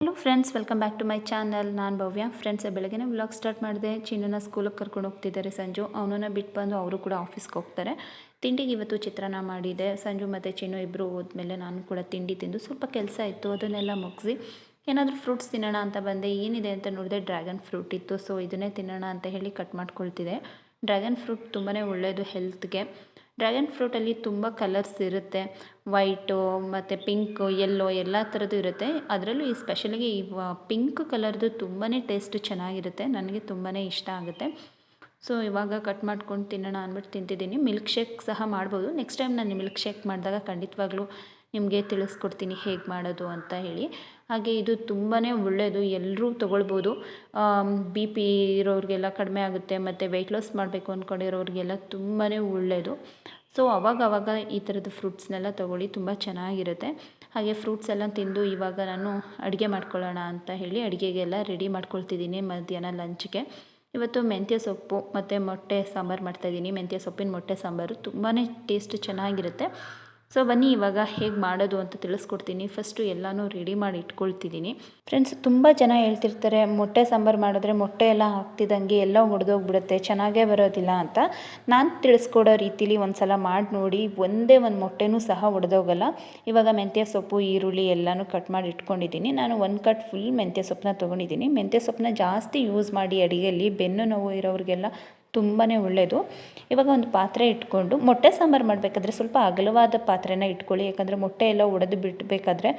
Hello friends welcome back to my channel ನಾನು Bhavya. Friends ಬೆಳಗ್ಗೆ vlog start ಮಾಡಿದೆ. ಚಿನ್ನನ ಸ್ಕೂಲಿಗೆ ಕರ್ಕೊಂಡು ಹೋಗ್ತಿದ್ದಾರೆ ಸಂಜು. ಅವನನ್ನ ಬಿಟ್ಟು ಬಂದು ಅವರು ಕೂಡ ಆಫೀಸ್ಗೆ ಹೋಗ್ತಾರೆ. ತಿಂಡಿಗೆ ಇವತ್ತು ಚಿತ್ರಾನ್ನ ಮಾಡಿದೆ. ಸಂಜು ಮತ್ತು ಚಿನ್ನು ಇಬ್ಬರು ಹೋದ್ಮೇಲೆ ನಾನು ಕೂಡ ತಿಂಡಿ ತಿಂದು ಸ್ವಲ್ಪ ಕೆಲಸ ಇತ್ತು. ಅದನ್ನೆಲ್ಲ ಮುಗಿಸಿ ಏನಾದರೂ ಫ್ರೂಟ್ಸ್ ತಿನ್ನೋಣ ಅಂತ ಬಂದೆ. ಏನಿದೆ ಅಂತ ನೋಡಿದೆ ಡ್ರ್ಯಾಗನ್ ಫ್ರೂಟ್ ಇತ್ತು. ಸೊ ಇದನ್ನೇ ತಿನ್ನೋಣ ಅಂತ ಹೇಳಿ ಕಟ್ ಮಾಡ್ಕೊಳ್ತಿದೆ. ಡ್ರ್ಯಾಗನ್ ಫ್ರೂಟ್ ತುಂಬಾ ಒಳ್ಳೆಯದು ಹೆಲ್ತ್ಗೆ ಡ್ರ್ಯಾಗನ್ ಫ್ರೂಟಲ್ಲಿ ತುಂಬ ಕಲರ್ಸ್ ಇರುತ್ತೆ. ವೈಟು ಮತ್ತು ಪಿಂಕು ಯೆಲ್ಲೋ ಎಲ್ಲ ಥರದ್ದು ಇರುತ್ತೆ. ಅದರಲ್ಲೂ ಈ ಸ್ಪೆಷಲಿಗೆ ಈ ಪಿಂಕ್ ಕಲರ್ದು ತುಂಬಾ ಟೇಸ್ಟ್ ಚೆನ್ನಾಗಿರುತ್ತೆ. ನನಗೆ ತುಂಬಾ ಇಷ್ಟ ಆಗುತ್ತೆ. ಸೊ, ಇವಾಗ ಕಟ್ ಮಾಡ್ಕೊಂಡು ತಿನ್ನೋಣ ಅಂದ್ಬಿಟ್ಟು ತಿಂತಿದ್ದೀನಿ. ಮಿಲ್ಕ್ ಶೇಕ್ ಸಹ ಮಾಡ್ಬೋದು. ನೆಕ್ಸ್ಟ್ ಟೈಮ್ ನಾನು ಮಿಲ್ಕ್ ಶೇಕ್ ಮಾಡಿದಾಗ ಖಂಡಿತವಾಗ್ಲೂ ನಿಮಗೆ ತಿಳಿಸ್ಕೊಡ್ತೀನಿ ಹೇಗೆ ಮಾಡೋದು ಅಂತ ಹೇಳಿ. ಹಾಗೆ ಇದು ತುಂಬಾ ಒಳ್ಳೆಯದು ಎಲ್ಲರೂ ತೊಗೊಳ್ಬೋದು. ಬಿ ಪಿ ಇರೋರಿಗೆಲ್ಲ ಕಡಿಮೆ ಆಗುತ್ತೆ, ಮತ್ತು ವೆಯ್ಟ್ ಲಾಸ್ ಮಾಡಬೇಕು ಅಂದ್ಕೊಂಡಿರೋರಿಗೆಲ್ಲ ತುಂಬಾ ಒಳ್ಳೆಯದು ಸೊ ಅವಾಗವಾಗ ಅವಾಗ ಈ ಥರದ ಫ್ರೂಟ್ಸ್ನೆಲ್ಲ ತೊಗೊಳ್ಳಿ, ತುಂಬ ಚೆನ್ನಾಗಿರುತ್ತೆ. ಹಾಗೆ ಫ್ರೂಟ್ಸ್ ಎಲ್ಲ ತಿಂದು ಇವಾಗ ನಾನು ಅಡುಗೆ ಮಾಡ್ಕೊಳ್ಳೋಣ ಅಂತ ಹೇಳಿ ಅಡುಗೆಗೆಲ್ಲ ರೆಡಿ ಮಾಡ್ಕೊಳ್ತಿದ್ದೀನಿ ಮಧ್ಯಾಹ್ನ ಲಂಚ್ಗೆ ಇವತ್ತು ಮೆಂತ್ಯ ಸೊಪ್ಪು ಮತ್ತು ಮೊಟ್ಟೆ ಸಾಂಬಾರು ಮಾಡ್ತಾಯಿದ್ದೀನಿ ಮೆಂತ್ಯ ಸೊಪ್ಪಿನ ಮೊಟ್ಟೆ ಸಾಂಬಾರು ತುಂಬಾ ಟೇಸ್ಟ್ ಚೆನ್ನಾಗಿರುತ್ತೆ. ಸೊ ಬನ್ನಿ, ಇವಾಗ ಹೇಗೆ ಮಾಡೋದು ಅಂತ ತಿಳಿಸ್ಕೊಡ್ತೀನಿ. ಫಸ್ಟು ಎಲ್ಲನೂ ರೆಡಿ ಮಾಡಿ ಇಟ್ಕೊಳ್ತಿದ್ದೀನಿ. ಫ್ರೆಂಡ್ಸ್ ತುಂಬ ಜನ ಹೇಳ್ತಿರ್ತಾರೆ, ಮೊಟ್ಟೆ ಸಾಂಬಾರು ಮಾಡಿದ್ರೆ ಮೊಟ್ಟೆ ಎಲ್ಲ ಹಾಕ್ತಿದ್ದಂಗೆ ಎಲ್ಲ ಒಡೆದೋಗ್ಬಿಡುತ್ತೆ ಚೆನ್ನಾಗೇ ಬರೋದಿಲ್ಲ ಅಂತ. ನಾನು ತಿಳಿಸ್ಕೊಡೋ ರೀತಿಲಿ ಒಂದು ಸಲ ಮಾಡಿ ನೋಡಿ, ಒಂದೇ ಒಂದು ಮೊಟ್ಟೆನೂ ಸಹ ಒಡೆದೋಗಲ್ಲ ಇವಾಗ ಮೆಂತ್ಯ ಸೊಪ್ಪು, ಈರುಳ್ಳಿ ಎಲ್ಲನೂ ಕಟ್ ಮಾಡಿ ಇಟ್ಕೊಂಡಿದ್ದೀನಿ. ನಾನು ಒಂದು ಕಟ್ ಫುಲ್ ಮೆಂತ್ಯ ಸೊಪ್ಪನ್ನ ತೊಗೊಂಡಿದ್ದೀನಿ. ಮೆಂತ್ಯ ಸೊಪ್ಪನ್ನ ಜಾಸ್ತಿ ಯೂಸ್ ಮಾಡಿ ಅಡುಗೆಯಲ್ಲಿ ಬೆನ್ನು ನೋವು ಇರೋರಿಗೆಲ್ಲ ತುಂಬಾ ಒಳ್ಳೆಯದು ಇವಾಗ ಒಂದು ಪಾತ್ರೆ ಇಟ್ಕೊಂಡು ಮೊಟ್ಟೆ ಸಾಂಬಾರು ಮಾಡಬೇಕಾದ್ರೆ ಸ್ವಲ್ಪ ಅಗಲವಾದ ಪಾತ್ರೆನ ಇಟ್ಕೊಳ್ಳಿ. ಯಾಕಂದರೆ ಮೊಟ್ಟೆ ಎಲ್ಲ ಒಡೆದು ಬಿಡಬೇಕಾದ್ರೆ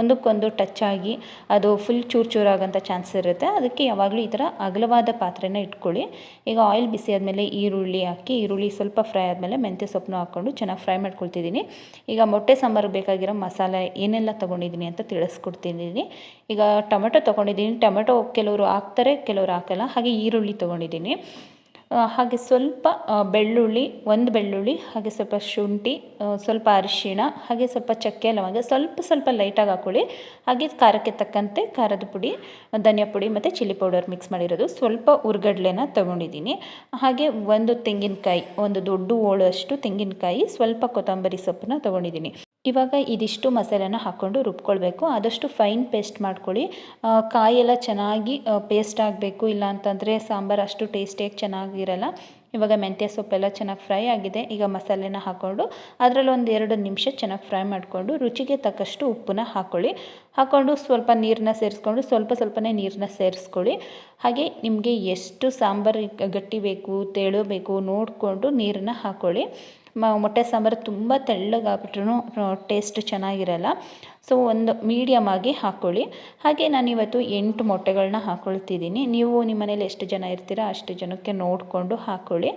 ಒಂದಕ್ಕೊಂದು ಟಚ್ ಆಗಿ ಅದು ಫುಲ್ ಚೂರು ಚೂರಾಗೋಂಥ ಚಾನ್ಸ್ ಇರುತ್ತೆ. ಅದಕ್ಕೆ ಯಾವಾಗಲೂ ಈ ಥರ ಅಗಲವಾದ ಪಾತ್ರೆನ ಇಟ್ಕೊಳ್ಳಿ. ಈಗ ಆಯಿಲ್ ಬಿಸಿ ಆದಮೇಲೆ ಈರುಳ್ಳಿ ಹಾಕಿ, ಈರುಳ್ಳಿ ಸ್ವಲ್ಪ ಫ್ರೈ ಆದಮೇಲೆ ಮೆಂತ್ಯ ಸೊಪ್ಪನ್ನು ಹಾಕ್ಕೊಂಡು ಚೆನ್ನಾಗಿ ಫ್ರೈ ಮಾಡ್ಕೊಳ್ತಿದ್ದೀನಿ. ಈಗ ಮೊಟ್ಟೆ ಸಾಂಬಾರು ಬೇಕಾಗಿರೋ ಮಸಾಲೆ ಏನೆಲ್ಲ ತೊಗೊಂಡಿದ್ದೀನಿ ಅಂತ ತಿಳಿಸ್ಕೊಡ್ತಿದ್ದೀನಿ. ಈಗ ಟೊಮೆಟೊ ತೊಗೊಂಡಿದ್ದೀನಿ. ಟೊಮೆಟೊ ಕೆಲವರು ಹಾಕ್ತಾರೆ, ಕೆಲವರು ಹಾಕಲ್ಲ. ಹಾಗೆ ಈರುಳ್ಳಿ ತೊಗೊಂಡಿದ್ದೀನಿ. ಹಾಗೆ ಸ್ವಲ್ಪ ಬೆಳ್ಳುಳ್ಳಿ, ಒಂದು ಬೆಳ್ಳುಳ್ಳಿ, ಹಾಗೆ ಸ್ವಲ್ಪ ಶುಂಠಿ ಸ್ವಲ್ಪ ಅರಿಶಿಣ, ಹಾಗೆ ಸ್ವಲ್ಪ ಚಕ್ಕೆ ಲವಂಗ, ಸ್ವಲ್ಪ ಸ್ವಲ್ಪ ಲೈಟಾಗಿ ಹಾಕ್ಕೊಳ್ಳಿ ಹಾಗೆ ಖಾರಕ್ಕೆ ತಕ್ಕಂತೆ ಖಾರದ ಪುಡಿ, ಧನಿಯಾ ಪುಡಿ ಮತ್ತು ಚಿಲ್ಲಿ ಪೌಡರ್ ಮಿಕ್ಸ್ ಮಾಡಿರೋದು. ಸ್ವಲ್ಪ ಉರ್ಗಡ್ಲೆನ ತೊಗೊಂಡಿದ್ದೀನಿ. ಹಾಗೆ ಒಂದು ತೆಂಗಿನಕಾಯಿ, ಒಂದು ದೊಡ್ಡ ಹೋಳಷ್ಟು ತೆಂಗಿನಕಾಯಿ, ಸ್ವಲ್ಪ ಕೊತ್ತಂಬರಿ ಸೊಪ್ಪನ್ನ ತೊಗೊಂಡಿದ್ದೀನಿ. ಇವಾಗ ಇದಿಷ್ಟು ಮಸಾಲೆನ ಹಾಕ್ಕೊಂಡು ರುಬ್ಕೊಳ್ಬೇಕು. ಆದಷ್ಟು ಫೈನ್ ಪೇಸ್ಟ್ ಮಾಡ್ಕೊಳ್ಳಿ. ಕಾಯೆಲ್ಲ ಚೆನ್ನಾಗಿ ಪೇಸ್ಟ್ ಆಗಬೇಕು. ಇಲ್ಲ ಅಂತಂದರೆ ಸಾಂಬಾರು ಅಷ್ಟು ಟೇಸ್ಟಿಯಾಗಿ ಚೆನ್ನಾಗಿರಲ್ಲ. ಇವಾಗ ಮೆಂತ್ಯ ಸೊಪ್ಪೆಲ್ಲ ಚೆನ್ನಾಗಿ ಫ್ರೈ ಆಗಿದೆ. ಈಗ ಮಸಾಲೆನ ಹಾಕ್ಕೊಂಡು ಅದರಲ್ಲಿ ಒಂದು ಎರಡು ನಿಮಿಷ ಚೆನ್ನಾಗಿ ಫ್ರೈ ಮಾಡಿಕೊಂಡು ರುಚಿಗೆ ತಕ್ಕಷ್ಟು ಉಪ್ಪನ್ನ ಹಾಕ್ಕೊಳ್ಳಿ. ಹಾಕ್ಕೊಂಡು ಸ್ವಲ್ಪ ನೀರನ್ನ ಸೇರಿಸ್ಕೊಂಡು ಸ್ವಲ್ಪ ಸ್ವಲ್ಪನೇ ನೀರನ್ನ ಸೇರಿಸ್ಕೊಳ್ಳಿ. ಹಾಗೆ ನಿಮಗೆ ಎಷ್ಟು ಸಾಂಬಾರು ಗಟ್ಟಿ ಬೇಕು ನೋಡಿಕೊಂಡು ನೀರನ್ನ ಹಾಕ್ಕೊಳ್ಳಿ. ಮೊಟ್ಟೆ ಸಾಂಬಾರು ತುಂಬ ತೆಳ್ಳಗಾಗ್ಬಿಟ್ರೂ ಟೇಸ್ಟ್ ಚೆನ್ನಾಗಿರಲ್ಲ. ಸೊ, ಒಂದು ಮೀಡಿಯಮ್ ಆಗಿ ಹಾಕ್ಕೊಳ್ಳಿ ಹಾಗೆ ನಾನಿವತ್ತು ಎಂಟು ಮೊಟ್ಟೆಗಳನ್ನ ಹಾಕ್ಕೊಳ್ತಿದ್ದೀನಿ ನೀವು ನಿಮ್ಮ ಮನೇಲಿ ಎಷ್ಟು ಜನ ಇರ್ತೀರ ಅಷ್ಟು ಜನಕ್ಕೆ ನೋಡಿಕೊಂಡು ಹಾಕ್ಕೊಳ್ಳಿ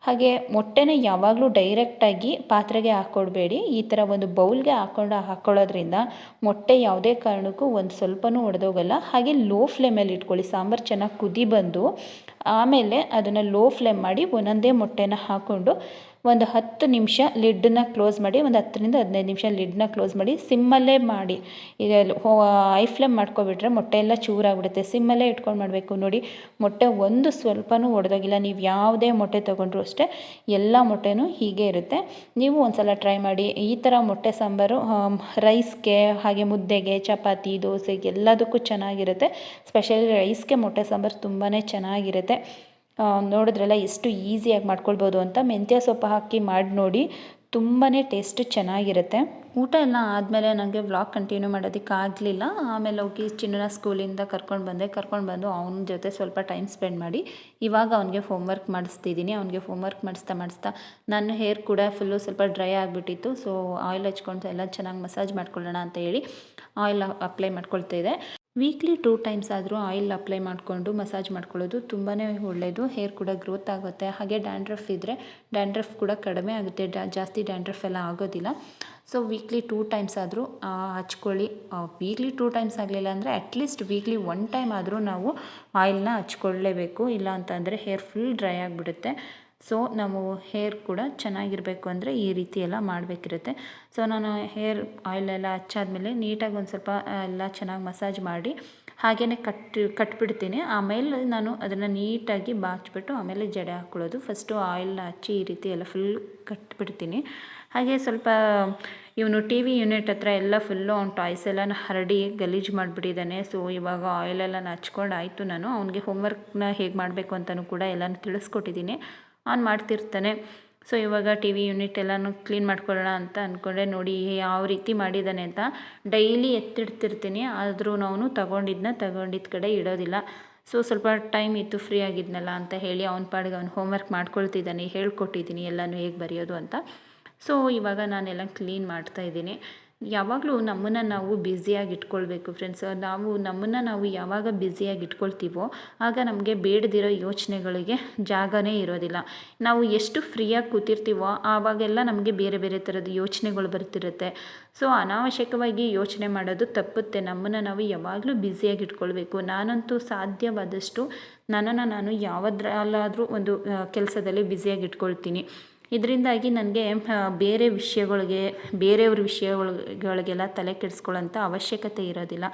ಹಾಗೆ ಮೊಟ್ಟೆನ ಯಾವಾಗಲೂ ಡೈರೆಕ್ಟಾಗಿ ಪಾತ್ರೆಗೆ ಹಾಕ್ಕೊಡ್ಬೇಡಿ ಈ ಥರ ಒಂದು ಬೌಲ್ಗೆ ಹಾಕ್ಕೊಂಡು ಹಾಕ್ಕೊಳ್ಳೋದ್ರಿಂದ ಮೊಟ್ಟೆ ಯಾವುದೇ ಕಾರಣಕ್ಕೂ ಒಂದು ಸ್ವಲ್ಪನೂ ಒಡೆದೋಗಲ್ಲ. ಹಾಗೆ ಲೋ ಫ್ಲೇಮಲ್ಲಿ ಇಟ್ಕೊಳ್ಳಿ. ಸಾಂಬಾರು ಚೆನ್ನಾಗಿ ಕುದಿ ಬಂದು ಆಮೇಲೆ ಅದನ್ನು ಲೋ ಫ್ಲೇಮ್ ಮಾಡಿ ಒಂದೊಂದೇ ಮೊಟ್ಟೆನ ಹಾಕ್ಕೊಂಡು ಒಂದು ಹತ್ತು ನಿಮಿಷ ಲಿಡ್ಡನ್ನ ಕ್ಲೋಸ್ ಮಾಡಿ, ಒಂದು ಹತ್ತರಿಂದ ಹದಿನೈದು ನಿಮಿಷ ಲಿಡ್ನ ಕ್ಲೋಸ್ ಮಾಡಿ, ಸಿಮ್ಮಲ್ಲೇ ಮಾಡಿ. ಐ ಫ್ಲೇಮ್ ಮಾಡ್ಕೊಬಿಟ್ರೆ ಮೊಟ್ಟೆ ಎಲ್ಲ ಚೂರಾಗ್ಬಿಡುತ್ತೆ. ಸಿಮ್ಮಲ್ಲೇ ಇಟ್ಕೊಂಡು ಮಾಡಬೇಕು. ನೋಡಿ, ಮೊಟ್ಟೆ ಒಂದು ಸ್ವಲ್ಪನೂ ಒಡೆದೋಗಿಲ್ಲ. ನೀವು ಯಾವುದೇ ಮೊಟ್ಟೆ ತೊಗೊಂಡ್ರು ಅಷ್ಟೇ ಎಲ್ಲ ಮೊಟ್ಟೆನೂ ಹೀಗೆ ಇರುತ್ತೆ. ನೀವು ಒಂದ್ಸಲ ಟ್ರೈ ಮಾಡಿ. ಈ ಥರ ಮೊಟ್ಟೆ ಸಾಂಬಾರು ರೈಸ್ಗೆ, ಹಾಗೆ ಮುದ್ದೆಗೆ, ಚಪಾತಿ, ದೋಸೆಗೆ ಎಲ್ಲದಕ್ಕೂ ಚೆನ್ನಾಗಿರುತ್ತೆ. ಸ್ಪೆಷಲಿ ರೈಸ್ಗೆ ಮೊಟ್ಟೆ ಸಾಂಬಾರು ತುಂಬಾ ಚೆನ್ನಾಗಿರುತ್ತೆ. ನೋಡಿದ್ರಲ್ಲ, ಎಷ್ಟು ಈಸಿಯಾಗಿ ಮಾಡ್ಕೊಳ್ಬೋದು ಅಂತ ಮೆಂತ್ಯ ಸೊಪ್ಪು ಹಾಕಿ ಮಾಡಿ ನೋಡಿ ತುಂಬಾ ಟೇಸ್ಟ್ ಚೆನ್ನಾಗಿರುತ್ತೆ. ಊಟ ಎಲ್ಲ ಆದಮೇಲೆ ನನಗೆ ವ್ಲಾಗ್ ಕಂಟಿನ್ಯೂ ಮಾಡೋದಕ್ಕೆ ಆಗಲಿಲ್ಲ. ಆಮೇಲೆ ಹೋಗಿ ಚಿನ್ನನ ಸ್ಕೂಲಿಂದ ಕರ್ಕೊಂಡು ಬಂದೆ. ಕರ್ಕೊಂಡು ಬಂದು ಅವನ ಜೊತೆ ಸ್ವಲ್ಪ ಟೈಮ್ ಸ್ಪೆಂಡ್ ಮಾಡಿ, ಇವಾಗ ಅವನಿಗೆ ಹೋಮ್ವರ್ಕ್ ಮಾಡಿಸ್ತಿದ್ದೀನಿ. ಅವನಿಗೆ ಹೋಮ್ವರ್ಕ್ ಮಾಡಿಸ್ತಾ ಮಾಡಿಸ್ತಾ, ನನ್ನ ಹೇರ್ ಕೂಡ ಫುಲ್ಲು ಸ್ವಲ್ಪ ಡ್ರೈ ಆಗಿಬಿಟ್ಟಿತ್ತು. ಸೊ ಆಯಿಲ್ ಹಚ್ಕೊಂಡು ಎಲ್ಲ ಚೆನ್ನಾಗಿ ಮಸಾಜ್ ಮಾಡ್ಕೊಳ್ಳೋಣ ಅಂತ ಹೇಳಿ ಆಯಿಲ್ ಅಪ್ಲೈ ಮಾಡ್ಕೊಳ್ತಾ ಇದೆ ವೀಕ್ಲಿ ಟೂ ಟೈಮ್ಸ್ ಆದರೂ ಆಯಿಲ್ ಅಪ್ಲೈ ಮಾಡಿಕೊಂಡು ಮಸಾಜ್ ಮಾಡ್ಕೊಳ್ಳೋದು ತುಂಬಾ ಒಳ್ಳೆಯದು ಹೇರ್ ಕೂಡ ಗ್ರೋತ್ ಆಗುತ್ತೆ. ಹಾಗೆ ಡ್ಯಾಂಡ್ರಫ್ ಇದ್ದರೆ ಡ್ಯಾಂಡ್ರಫ್ ಕೂಡ ಕಡಿಮೆ ಆಗುತ್ತೆ. ಜಾಸ್ತಿ ಡ್ಯಾಂಡ್ರಫ್ ಎಲ್ಲ ಆಗೋದಿಲ್ಲ. ಸೊ ವೀಕ್ಲಿ ಟೂ ಟೈಮ್ಸ್ ಆದರೂ ಹಚ್ಕೊಳ್ಳಿ. ವೀಕ್ಲಿ ಟೂ ಟೈಮ್ಸ್ ಆಗಲಿಲ್ಲ ಅಂದರೆ ಅಟ್ಲೀಸ್ಟ್ ವೀಕ್ಲಿ ಒನ್ ಟೈಮ್ ಆದರೂ ನಾವು ಆಯಿಲ್ನ ಹಚ್ಕೊಳ್ಳೇಬೇಕು. ಇಲ್ಲ ಅಂತಂದರೆ ಹೇರ್ ಫುಲ್ ಡ್ರೈ ಆಗಿಬಿಡುತ್ತೆ. ಸೊ ನಾವು ಹೇರ್ ಕೂಡ ಚೆನ್ನಾಗಿರಬೇಕು ಅಂದರೆ ಈ ರೀತಿ ಎಲ್ಲ ಮಾಡಬೇಕಿರುತ್ತೆ. ಸೊ ನಾನು ಹೇರ್ ಆಯಿಲೆಲ್ಲ ಹಚ್ಚಾದ್ಮೇಲೆ ನೀಟಾಗಿ ಒಂದು ಸ್ವಲ್ಪ ಎಲ್ಲ ಚೆನ್ನಾಗಿ ಮಸಾಜ್ ಮಾಡಿ ಹಾಗೇ ಕಟ್ಟಿ, ಕಟ್ಬಿಡ್ತೀನಿ. ಆಮೇಲೆ ನಾನು ಅದನ್ನು ನೀಟಾಗಿ ಬಾಚಿಬಿಟ್ಟು ಆಮೇಲೆ ಜಡೆ ಹಾಕ್ಕೊಳ್ಳೋದು ಫಸ್ಟು ಆಯಿಲ್ನ ಹಚ್ಚಿ ಈ ರೀತಿ ಎಲ್ಲ ಫುಲ್ ಕಟ್ಬಿಡ್ತೀನಿ. ಹಾಗೆ ಸ್ವಲ್ಪ ಇವನು ಟಿ ವಿ ಯೂನಿಟ್ ಹತ್ರ ಎಲ್ಲ ಫುಲ್ಲು ಅವ್ನು ಟಾಯ್ಸ್ ಎಲ್ಲ ಹರಡಿ ಗಲೀಜು ಮಾಡಿಬಿಟ್ಟಿದ್ದಾನೆ ಸೊ ಇವಾಗ ಆಯಿಲೆಲ್ಲ ಹಚ್ಕೊಂಡು ಆಯಿತು ನಾನು. ಅವನಿಗೆ ಹೋಮ್ವರ್ಕ್ನ ಹೇಗೆ ಮಾಡಬೇಕು ಅಂತಲೂ ಕೂಡ ಎಲ್ಲನೂ ತಿಳಿಸ್ಕೊಟ್ಟಿದ್ದೀನಿ. ಅವ್ನು ಮಾಡ್ತಿರ್ತಾನೆ. ಸೊ ಇವಾಗ ಟಿ ವಿ ಯೂನಿಟ್ ಎಲ್ಲನೂ ಕ್ಲೀನ್ ಮಾಡ್ಕೊಳ್ಳೋಣ ಅಂತ ಅಂದ್ಕೊಂಡೆ ನೋಡಿ ಯಾವ ರೀತಿ ಮಾಡಿದ್ದಾನೆ ಅಂತ ಡೈಲಿ ಎತ್ತಿಡ್ತಿರ್ತೀನಿ. ಆದರೂ ಅವನು ತಗೊಂಡಿದ್ದನ್ನ ತಗೊಂಡಿದ್ದ ಕಡೆ ಇಡೋದಿಲ್ಲ. ಸೊ ಸ್ವಲ್ಪ ಟೈಮ್ ಇತ್ತು, ಫ್ರೀ ಆಗಿದ್ನಲ್ಲ ಅಂತ ಹೇಳಿ ಅವ್ನ ಪಾಡಿಗೆ ಅವ್ನು ಹೋಮ್ವರ್ಕ್ ಮಾಡ್ಕೊಳ್ತಿದ್ದಾನೆ. ಹೇಳ್ಕೊಟ್ಟಿದ್ದೀನಿ ಎಲ್ಲನೂ ಹೇಗೆ ಬರೆಯೋದು ಅಂತ. ಸೊ ಇವಾಗ ನಾನೆಲ್ಲ ಕ್ಲೀನ್ ಮಾಡ್ತಾಯಿದ್ದೀನಿ ಯಾವಾಗಲೂ ನಮ್ಮನ್ನು ನಾವು ಬ್ಯುಸಿಯಾಗಿ ಇಟ್ಕೊಳ್ಬೇಕು ಫ್ರೆಂಡ್ಸ್ ನಾವು ನಮ್ಮನ್ನು ನಾವು ಯಾವಾಗ ಬ್ಯುಸಿಯಾಗಿ ಇಟ್ಕೊಳ್ತೀವೋ ಆಗ ನಮಗೆ ಬೇಡದಿರೋ ಯೋಚನೆಗಳಿಗೆ ಜಾಗನೇ ಇರೋದಿಲ್ಲ. ನಾವು ಎಷ್ಟು ಫ್ರೀಯಾಗಿ ಕೂತಿರ್ತೀವೋ ಆವಾಗೆಲ್ಲ ನಮಗೆ ಬೇರೆ ಬೇರೆ ಥರದ ಯೋಚನೆಗಳು ಬರ್ತಿರುತ್ತೆ. ಸೊ ಅನಾವಶ್ಯಕವಾಗಿ ಯೋಚನೆ ಮಾಡೋದು ತಪ್ಪುತ್ತೆ. ನಮ್ಮನ್ನು ನಾವು ಯಾವಾಗಲೂ ಬ್ಯುಸಿಯಾಗಿ ಇಟ್ಕೊಳ್ಬೇಕು ನಾನಂತೂ ಸಾಧ್ಯವಾದಷ್ಟು ನನ್ನನ್ನು ನಾನು ಯಾವುದ್ರಲ್ಲಾದರೂ ಒಂದು ಕೆಲಸದಲ್ಲಿ ಬ್ಯುಸಿಯಾಗಿ ಇಟ್ಕೊಳ್ತೀನಿ ಇದರಿಂದಾಗಿ ನನಗೆ ಬೇರೆ ವಿಷಯಗಳಿಗೆ, ಬೇರೆಯವ್ರ ವಿಷಯಗಳಿಗೆಲ್ಲ ತಲೆ ಕೆಡಿಸ್ಕೊಳ್ಳೋಂಥ ಅವಶ್ಯಕತೆ ಇರೋದಿಲ್ಲ.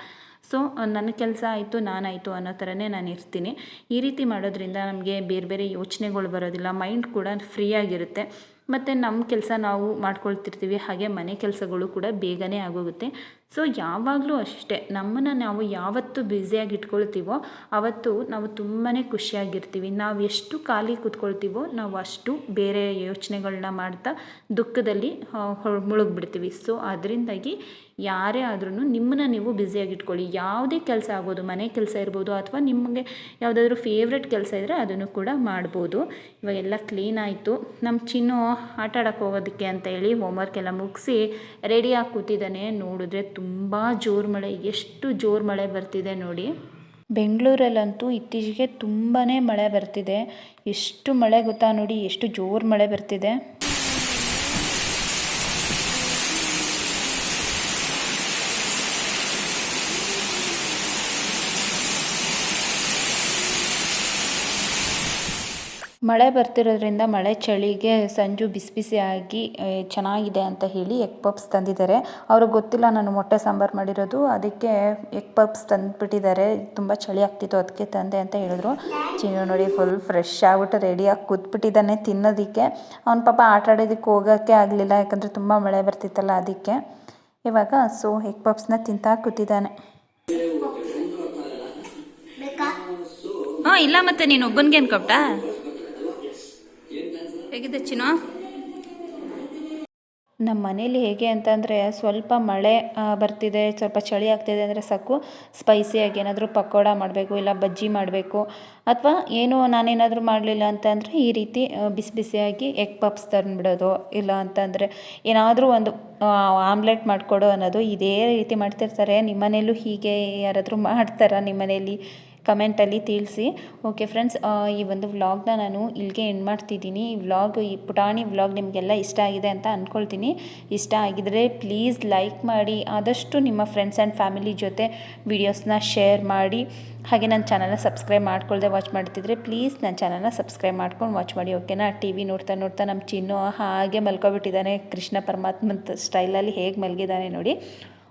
ಸೊ, ನನ್ನ ಕೆಲಸ ಆಯಿತು, ನಾನಾಯಿತು ಅನ್ನೋ ಥರನೇ ನಾನು ಇರ್ತೀನಿ. ಈ ರೀತಿ ಮಾಡೋದ್ರಿಂದ ನಮಗೆ ಬೇರೆ ಬೇರೆ ಯೋಚನೆಗಳು ಬರೋದಿಲ್ಲ. ಮೈಂಡ್ ಕೂಡ ಫ್ರೀ ಆಗಿರುತ್ತೆ. ಮತ್ತು ನಮ್ಮ ಕೆಲಸ ನಾವು ಮಾಡ್ಕೊಳ್ತಿರ್ತೀವಿ, ಹಾಗೆ ಮನೆ ಕೆಲಸಗಳು ಕೂಡ ಬೇಗನೆ ಆಗೋಗುತ್ತೆ. ಸೊ ಯಾವಾಗಲೂ ಅಷ್ಟೇ, ನಮ್ಮನ್ನು ನಾವು ಯಾವತ್ತು ಬ್ಯುಸಿಯಾಗಿ ಇಟ್ಕೊಳ್ತೀವೋ ಆವತ್ತು ನಾವು ತುಂಬಾ ಖುಷಿಯಾಗಿರ್ತೀವಿ. ನಾವು ಎಷ್ಟು ಖಾಲಿ ಕೂತ್ಕೊಳ್ತೀವೋ, ನಾವು ಅಷ್ಟು ಬೇರೆ ಯೋಚನೆಗಳನ್ನ ಮಾಡ್ತಾ ದುಃಖದಲ್ಲಿ ಮುಳುಗ್ಬಿಡ್ತೀವಿ. ಸೊ ಅದರಿಂದಾಗಿ ಯಾರೇ ಆದ್ರೂ ನಿಮ್ಮನ್ನ ನೀವು ಬ್ಯುಸಿಯಾಗಿಟ್ಕೊಳ್ಳಿ ಯಾವುದೇ ಕೆಲಸ ಆಗ್ಬೋದು, ಮನೆ ಕೆಲಸ ಇರ್ಬೋದು ಅಥವಾ ನಿಮಗೆ ಯಾವುದಾದ್ರೂ ಫೇವ್ರೆಟ್ ಕೆಲಸ ಇದ್ದರೆ ಅದನ್ನು ಕೂಡ ಮಾಡ್ಬೋದು. ಇವಾಗೆಲ್ಲ ಕ್ಲೀನ್ ಆಯಿತು. ನಮ್ಮ ಚಿನ್ನು ಆಟ ಆಡೋಕ್ಕೆ ಹೋಗೋದಕ್ಕೆ ಅಂತ ಹೇಳಿ ಹೋಮ್ವರ್ಕ್ ಎಲ್ಲ ಮುಗಿಸಿ ರೆಡಿಯಾಗಿ ಕೂತಿದ್ದಾನೆ. ನೋಡಿದ್ರೆ ತುಂಬ ಜೋರು ಮಳೆ, ಎಷ್ಟು ಜೋರು ಮಳೆ ಬರ್ತಿದೆ ನೋಡಿ. ಬೆಂಗಳೂರಲ್ಲಂತೂ ಇತ್ತೀಚೆಗೆ ತುಂಬಾ ಮಳೆ ಬರ್ತಿದೆ. ಎಷ್ಟು ಮಳೆ ಗೊತ್ತಾ ನೋಡಿ, ಎಷ್ಟು ಜೋರು ಮಳೆ ಬರ್ತಿದೆ. ಮಳೆ ಬರ್ತಿರೋದ್ರಿಂದ ಮಳೆ ಚಳಿಗೆ ಸಂಜು ಬಿಸಿ ಬಿಸಿಯಾಗಿ ಚೆನ್ನಾಗಿದೆ ಅಂತ ಹೇಳಿ ಎಗ್ ಪಪ್ಸ್ ತಂದಿದ್ದಾರೆ. ಅವ್ರಿಗೆ ಗೊತ್ತಿಲ್ಲ ನಾನು ಮೊಟ್ಟೆ ಸಾಂಬಾರು ಮಾಡಿರೋದು. ಅದಕ್ಕೆ ಎಗ್ ಪಪ್ಸ್ ತಂದುಬಿಟ್ಟಿದ್ದಾರೆ. ತುಂಬ ಚಳಿ ಆಗ್ತಿತ್ತು, ಅದಕ್ಕೆ ತಂದೆ ಅಂತ ಹೇಳಿದ್ರು. ಚಿನ್ನ ನೋಡಿ ಫುಲ್ ಫ್ರೆಶ್ ಆಗ್ಬಿಟ್ಟು ರೆಡಿಯಾಗಿ ಕೂತ್ಬಿಟ್ಟಿದ್ದಾನೆ ತಿನ್ನೋದಕ್ಕೆ. ಅವ್ನ ಪಾಪ ಆಟ ಆಡೋದಕ್ಕೆ ಹೋಗೋಕ್ಕೆ ಆಗಲಿಲ್ಲ, ಯಾಕಂದರೆ ತುಂಬ ಮಳೆ ಬರ್ತಿತ್ತಲ್ಲ ಅದಕ್ಕೆ. ಇವಾಗ ಸೊ, ಎಗ್ ಪಪ್ಸ್ನ ತಿಂತಾ ಕೂತಿದ್ದಾನೆ. ಹಾಂ, ಇಲ್ಲ ಮತ್ತೆ ನೀನು ಒಬ್ಬನಿಗೆ ಅನ್ಕೊಬಿಟ್ಟಾ ಹೇಗಿದೆ ಚಿನ್ನ? ನಮ್ಮ ಮನೇಲಿ ಹೇಗೆ ಅಂತಂದರೆ ಸ್ವಲ್ಪ ಮಳೆ ಬರ್ತಿದೆ, ಸ್ವಲ್ಪ ಚಳಿ ಆಗ್ತಿದೆ ಅಂದರೆ ಸಾಕು. ಸ್ಪೈಸಿಯಾಗಿ ಏನಾದರೂ ಪಕೋಡ ಮಾಡಬೇಕು, ಇಲ್ಲ ಬಜ್ಜಿ ಮಾಡಬೇಕು. ಅಥವಾ ಏನು ನಾನೇನಾದರೂ ಮಾಡಲಿಲ್ಲ ಅಂತಂದರೆ ಈ ರೀತಿ ಬಿಸಿ ಬಿಸಿಯಾಗಿ ಎಗ್ ಪಪ್ಸ್ ತಂದುಬಿಡೋದು. ಇಲ್ಲ ಅಂತಂದರೆ ಏನಾದರೂ ಒಂದು ಆಮ್ಲೆಟ್ ಮಾಡಿಕೊಡು ಅನ್ನೋದು. ಇದೇ ರೀತಿ ಮಾಡ್ತಿರ್ತಾರೆ. ನಿಮ್ಮ ಮನೇಲೂ ಹೀಗೆ ಯಾರಾದರೂ ಮಾಡ್ತಾರಾ ನಿಮ್ಮ ಮನೇಲಿ ಕಮೆಂಟಲ್ಲಿ ತಿಳಿಸಿ. ಓಕೆ ಫ್ರೆಂಡ್ಸ್ ಈ ಒಂದು ವ್ಲಾಗ್ನ ನಾನು ಇಲ್ಲಿಗೆ ಎಂಡ್ ಮಾಡ್ತಿದ್ದೀನಿ. ಈ ವ್ಲಾಗ್ ಈ ಪುಟಾಣಿ ವ್ಲಾಗ್ ನಿಮಗೆಲ್ಲ ಇಷ್ಟ ಆಗಿದೆ ಅಂತ ಅಂದ್ಕೊಳ್ತೀನಿ ಇಷ್ಟ ಆಗಿದರೆ ಪ್ಲೀಸ್ ಲೈಕ್ ಮಾಡಿ. ಆದಷ್ಟು ನಿಮ್ಮ ಫ್ರೆಂಡ್ಸ್ ಆ್ಯಂಡ್ ಫ್ಯಾಮಿಲಿ ಜೊತೆ ವೀಡಿಯೋಸ್ನ ಶೇರ್ ಮಾಡಿ. ಹಾಗೆ ನನ್ನ ಚಾನಲ್ನ ಸಬ್ಸ್ಕ್ರೈಬ್ ಮಾಡ್ಕೊಳ್ದೆ ವಾಚ್ ಮಾಡ್ತಿದ್ರೆ ಪ್ಲೀಸ್ ನನ್ನ ಚಾನಲ್ನ ಸಬ್ಸ್ಕ್ರೈಬ್ ಮಾಡ್ಕೊಂಡು ವಾಚ್ ಮಾಡಿ. ಓಕೆನಾ ಟಿ ವಿ ನೋಡ್ತಾ ನೋಡ್ತಾ ನಮ್ಮ ಚಿನ್ನು ಹಾಗೆ ಮಲ್ಕೊಬಿಟ್ಟಿದ್ದಾನೆ ಕೃಷ್ಣ ಪರಮಾತ್ಮ ಸ್ಟೈಲಲ್ಲಿ ಹೇಗೆ ಮಲಗಿದ್ದಾನೆ ನೋಡಿ.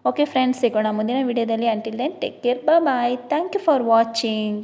ಓಕೆ ಫ್ರೆಂಡ್ಸ್ ಸಿಗೋಣ ಮುಂದಿನ ವಿಡಿಯೋದಲ್ಲಿ until then take care bye thank you for watching